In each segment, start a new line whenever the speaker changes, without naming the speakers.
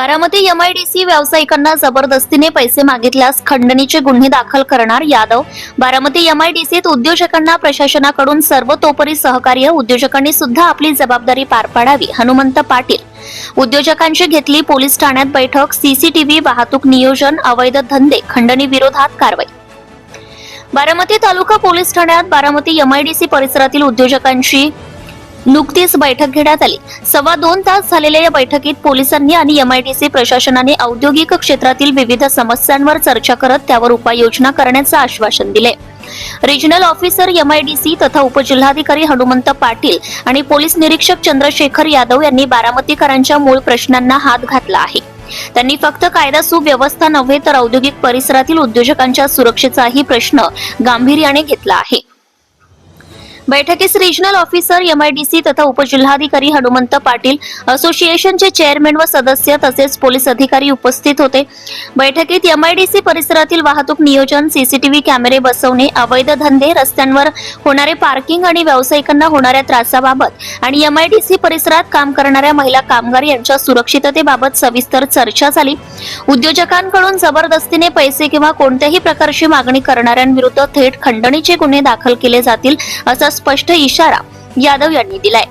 Baramati MIDC व्यावसायिकांना जबरदस्तीने पैसे मागितल्यास खंडणीचे गुन्हे दाखल करणार यादव. बारामती एमआयडीसीत उद्योजकांना प्रशासनाकडून सर्वतोपरी सहकार्य उद्योजकांनी सुद्धा आपली जबाबदारी पार पाडावी हनुमंत पाटील. उद्योजकांची घेतली पोलीस ठाण्यात बैठक सीसीटीव्ही वाहतूक नियोजन अवैध धंदे खंडणी विरोधात कारवाई. बारामती तालुका पोलीस ठाण्यात बारामती एमआयडीसी परिसरातील उद्योजकांची नुकतीच बैठक घेण्यात आली. सव्वा दोन तास झालेल्या या बैठकीत पोलिसांनी आणि एमआयडीसी प्रशासनाने औद्योगिक क्षेत्रातील विविध समस्यांवर चर्चा करत त्यावर उपाययोजना करण्याचं आश्वासन दिले रिजनल ऑफिसर एमआयडीसी तथा उपजिल्हाधिकारी हनुमंत पाटील आणि पोलीस निरीक्षक चंद्रशेखर यादव यांनी बारामतीकरांच्या मूळ प्रश्नांना हात घातला आहे. त्यांनी फक्त कायदा सुव्यवस्था नव्हे तर औद्योगिक परिसरातील उद्योजकांच्या सुरक्षेचाही प्रश्न गांभीर्याने घेतला आहे. बैठकीस रिजनल ऑफिसर एमआयडीसी तथा उपजिल्हाधिकारी हनुमंत पाटील असोसिएशनचे चेअरमॅन व सदस्य तसेच पोलीस अधिकारी उपस्थित होते. बैठकीत एमआयडीसी परिसरातील वाहतूक नियोजन सीसीटीव्ही कॅमेरे बसवणे अवैध धंदे रस्त्यांवर होणारे पार्किंग आणि व्यावसायिकांना होणाऱ्या त्रासाबाबत आणि एमआयडीसी परिसरात काम करणाऱ्या महिला कामगार यांच्या सुरक्षिततेबाबत सविस्तर चर्चा झाली. उद्योजकांकडून जबरदस्तीने पैसे किंवा कोणत्याही प्रकारची मागणी करणाऱ्यांविरुद्ध थेट खंडणीचे गुन्हे दाखल केले जातील असा स्पष्ट इशारा यादव यांनी दिलाय.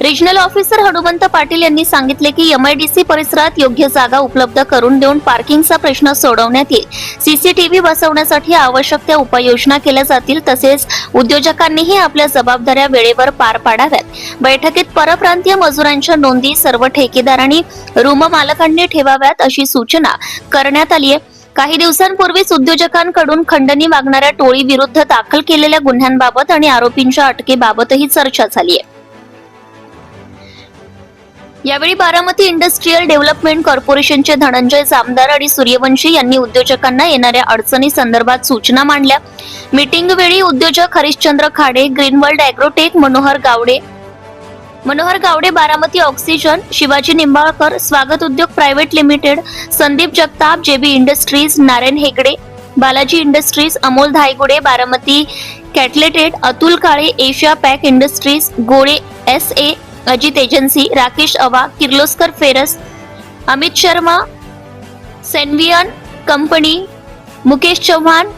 रिजनल ऑफिसर हनुमंत पाटील यांनी सांगितले की एमआयडीसी परिसरात योग्य जागा उपलब्ध करून देऊन पार्किंगचा प्रश्न सोडवण्यात येईल. सीसीटीव्ही बसवण्यासाठी आवश्यक त्या उपाययोजना केल्या जातील तसेच उद्योजकांनीही आपल्या जबाबदाऱ्या वेळेवर पार पाडाव्यात. बैठकीत परप्रांतीय मजुरांच्या नोंदी सर्व ठेकेदारांनी रूम मालकांनी ठेवाव्यात अशी सूचना करण्यात आली आहे. काही दिवसांपूर्वीच उद्योजकांकडून खंडणी मागणाऱ्या टोळी विरुद्ध दाखल केलेल्या गुन्ह्यांबाबत आणि आरोपींच्या अटकेबाबतही चर्चा झाली आहे. यावेळी बारामती इंडस्ट्रीयल डेव्हलपमेंट कॉर्पोरेशनचे धनंजय जामदार आणि सूर्यवंशी यांनी उद्योजकांना येणाऱ्या अडचणी संदर्भात सूचना मांडल्या. मीटिंग वेळी उद्योजक Harishchandra Khade Green World Agrotech Manohar Gawade Manohar Gawade Baramati oxygen Shivaji Nimbalkar Swagat Udyog private limited Sandeep Jagtap JB industries Narayan Hegde Balaji industries Amol Dhaygude Baramati कॅटलेटेड Atul Kale Asia pack industries Gole S A Ajit agency Rakesh अवा Kirloskar ferrous Amit Sharma Senvion company Mukesh Chavan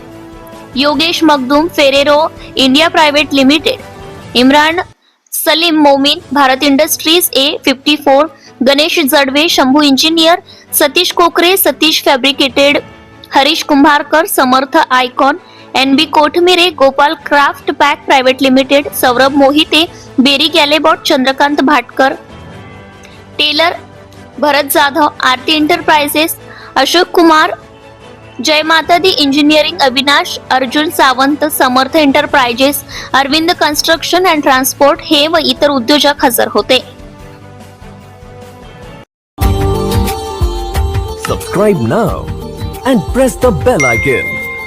Yogesh Magdum Ferrero India private limited Imran Salim Momin Bharat industries A fifty four Ganesh Jadve Shambhu engineer Satish Kokare Satish fabricated Harish Kumbharkar Samarth icon N B Kothmire Gopal craft pack private limited Saurabh Mohite berry गॅलेबॉट Chandrakant Bhatkar tailor Bharat Jadhav Aarti enterprises Ashok Kumar Jai Mata Di engineering Avinash Arjun Sawant Samarth enterprises Arvind construction and transport हे व इतर उद्योजक हजर होते
Subscribe now and press the bell icon.